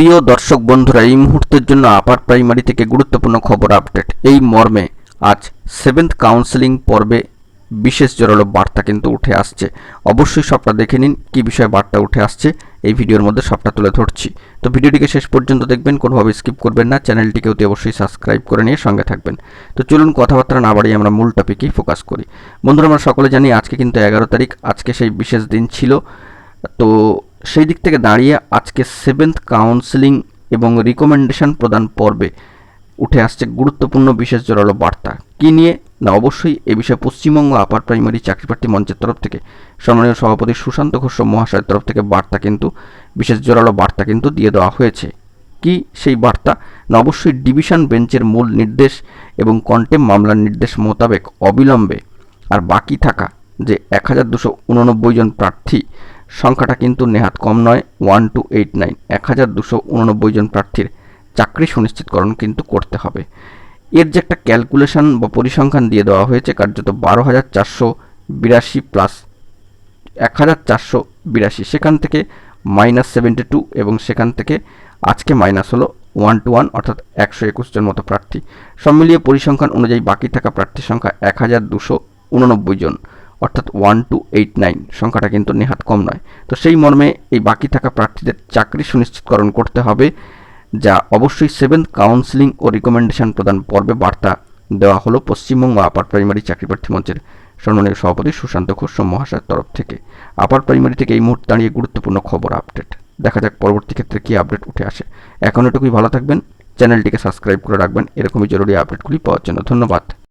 প্রিয় দর্শক বন্ধুরা, এই মুহূর্তের জন্য আপার প্রাইমারি থেকে গুরুত্বপূর্ণ খবর আপডেট এই মর্মে আজ সেভেন্থ কাউন্সেলিং পর্বে বিশেষ জোরালো বার্তা কিন্তু উঠে আসছে। অবশ্যই সবটা দেখে নিন, কী বিষয়ে বার্তা উঠে আসছে, এই ভিডিওর মধ্যে সবটা তুলে ধরছি। তো ভিডিওটিকে শেষ পর্যন্ত দেখবেন কোনোভাবে স্কিপ করবেন না চ্যানেলটিকে অতি অবশ্যই সাবস্ক্রাইব করে নিয়ে সঙ্গে থাকবেন। তো চলুন কথাবার্তা না বাড়িয়ে আমরা মূল টপিকেই ফোকাস করি। বন্ধুরা, আমরা সকলে জানি আজকে কিন্তু এগারো তারিখ, আজকে সেই বিশেষ দিন ছিল। তো সেই দিক থেকে দাঁড়িয়ে আজকে সেভেন্থ কাউন্সেলিং এবং রিকমেন্ডেশন প্রদান পর্বে উঠে আসছে গুরুত্বপূর্ণ বিশেষ জোরালো বার্তা। কী নিয়ে? না, অবশ্যই এ বিষয়ে পশ্চিমবঙ্গ আপার প্রাইমারি চাকরিপ্রার্থী মঞ্চের তরফ থেকে সম্মানীয় সভাপতি সুশান্ত ঘোষ মহাশয়ের তরফ থেকে বার্তা কিন্তু, বিশেষ জোরালো বার্তা কিন্তু দিয়ে দেওয়া হয়েছে। কি সেই বার্তা? না, অবশ্যই ডিভিশন বেঞ্চের মূল নির্দেশ এবং কন্টেম মামলার নির্দেশ মোতাবেক অবিলম্বে আর বাকি থাকা যে এক হাজার দুশো উননব্বই জন প্রার্থী সংখ্যাটা কিন্তু নেহাত কম নয় ওয়ান টু এইট নাইন এক হাজার দুশো উননব্বই জন প্রার্থীর চাকরি সুনিশ্চিতকরণ কিন্তু করতে হবে। এর যে একটা ক্যালকুলেশন বা পরিসংখ্যান দিয়ে দেওয়া হয়েছে, কার্যত বারো হাজার চারশো বিরাশি প্লাস এক হাজার চারশো বিরাশি, সেখান থেকে মাইনাস সেভেন্টি টু এবং সেখান থেকে আজকে মাইনাস হলো ওয়ান টু ওয়ান অর্থাৎ একশো একুশ জন মতো প্রার্থী। সব মিলিয়ে পরিসংখ্যান অনুযায়ী বাকি থাকা প্রার্থীর সংখ্যা এক হাজার দুশো উননব্বই জন। অর্থাৎ ওয়ান টু এইট নাইন সংখ্যাটা কিন্তু নেহাত কম নয়। তো সেই মর্মে এই বাকি থাকা প্রার্থীদের চাকরি সুনিশ্চিতকরণ করতে হবে, যা অবশ্যই সেভেন্থ কাউন্সিলিং ও রিকমেন্ডেশন প্রদান পর্বে বার্তা দেওয়া হলো পশ্চিমবঙ্গ আপার প্রাইমারি চাকরি প্রার্থী মঞ্চের সম্মানীয় সভাপতি সুশান্ত ঘোষ মহাশয়ের তরফ থেকে। আপার প্রাইমারি থেকে এই মুহূর্তে দাঁড়িয়ে গুরুত্বপূর্ণ খবর আপডেট দেখা যাক পরবর্তী ক্ষেত্রে কী আপডেট উঠে আসে। এখন এটুকুই ভালো থাকবেন, চ্যানেলটিকে সাবস্ক্রাইব করে রাখবেন, এরকমই জরুরি আপডেটগুলি পাওয়ার জন্য ধন্যবাদ।